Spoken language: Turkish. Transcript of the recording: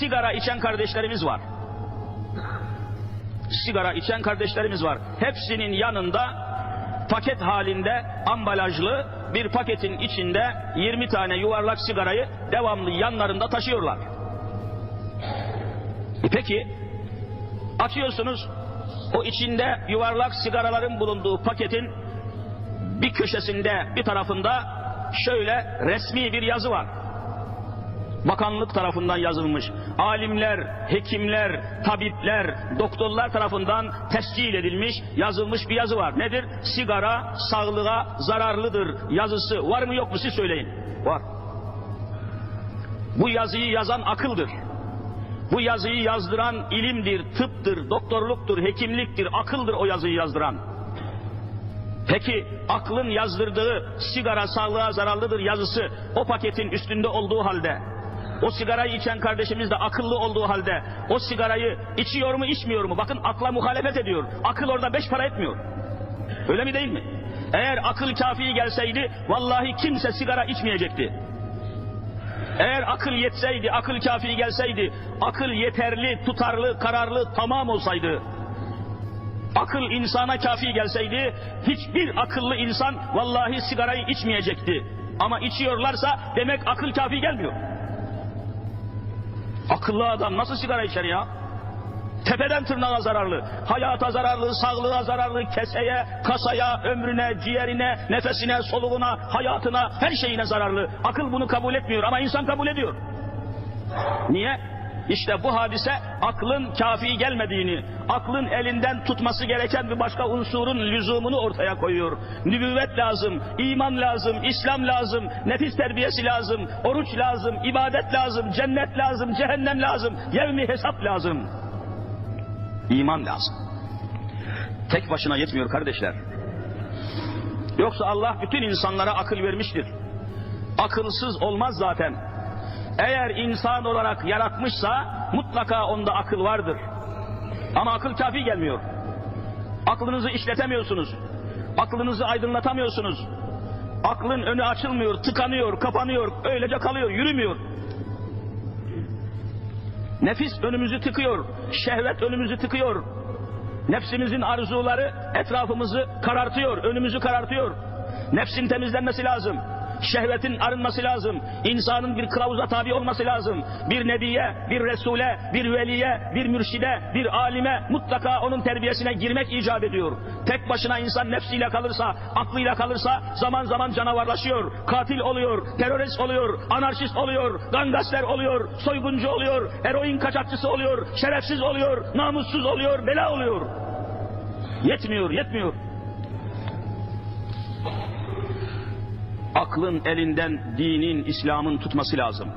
sigara içen kardeşlerimiz var. Sigara içen kardeşlerimiz var. Hepsinin yanında paket halinde ambalajlı bir paketin içinde 20 tane yuvarlak sigarayı devamlı yanlarında taşıyorlar. Peki açıyorsunuz o içinde yuvarlak sigaraların bulunduğu paketin bir köşesinde bir tarafında şöyle resmi bir yazı var. Bakanlık tarafından yazılmış. Alimler, hekimler, tabipler, doktorlar tarafından tescil edilmiş, yazılmış bir yazı var. Nedir? Sigara sağlığa zararlıdır yazısı. Var mı yok mu siz söyleyin. Var. Bu yazıyı yazan akıldır. Bu yazıyı yazdıran ilimdir, tıptır, doktorluktur, hekimliktir, akıldır o yazıyı yazdıran. Peki aklın yazdırdığı sigara sağlığa zararlıdır yazısı o paketin üstünde olduğu halde o sigarayı içen kardeşimiz de akıllı olduğu halde o sigarayı içiyor mu içmiyor mu? Bakın akla muhalefet ediyor. Akıl orada beş para etmiyor. Öyle mi değil mi? Eğer akıl kafi gelseydi vallahi kimse sigara içmeyecekti. Eğer akıl yetseydi, akıl kafi gelseydi, akıl yeterli, tutarlı, kararlı, tamam olsaydı, akıl insana kafi gelseydi, hiçbir akıllı insan vallahi sigarayı içmeyecekti. Ama içiyorlarsa demek akıl kafi gelmiyor. Akıllı adam nasıl sigara içer ya? Tepeden tırnağa zararlı, hayata zararlı, sağlığa zararlı, keseye, kasaya, ömrüne, ciğerine, nefesine, soluğuna, hayatına, her şeyine zararlı. Akıl bunu kabul etmiyor ama insan kabul ediyor. Niye? İşte bu hadise aklın kafi gelmediğini, aklın elinden tutması gereken bir başka unsurun lüzumunu ortaya koyuyor. Nübüvvet lazım, iman lazım, İslam lazım, nefis terbiyesi lazım, oruç lazım, ibadet lazım, cennet lazım, cehennem lazım, yevmi hesap lazım. İman lazım. Tek başına yetmiyor kardeşler. Yoksa Allah bütün insanlara akıl vermiştir. Akılsız olmaz zaten. Eğer insan olarak yaratmışsa mutlaka onda akıl vardır. Ama akıl kafi gelmiyor. Aklınızı işletemiyorsunuz. Aklınızı aydınlatamıyorsunuz. Aklın önü açılmıyor, tıkanıyor, kapanıyor, öylece kalıyor, yürümüyor. Nefis önümüzü tıkıyor, şehvet önümüzü tıkıyor. Nefsimizin arzuları etrafımızı karartıyor, önümüzü karartıyor. Nefsin temizlenmesi lazım. Şehvetin arınması lazım. İnsanın bir kılavuza tabi olması lazım. Bir nebiye, bir resule, bir veliye, bir mürşide, bir alime mutlaka onun terbiyesine girmek icap ediyor. Tek başına insan nefsiyle kalırsa, aklıyla kalırsa zaman zaman canavarlaşıyor. Katil oluyor, terörist oluyor, anarşist oluyor, gangasler oluyor, soyguncu oluyor, eroin kaçakçısı oluyor, şerefsiz oluyor, namussuz oluyor, bela oluyor. Yetmiyor, yetmiyor. Aklın elinden dinin, İslam'ın tutması lazım.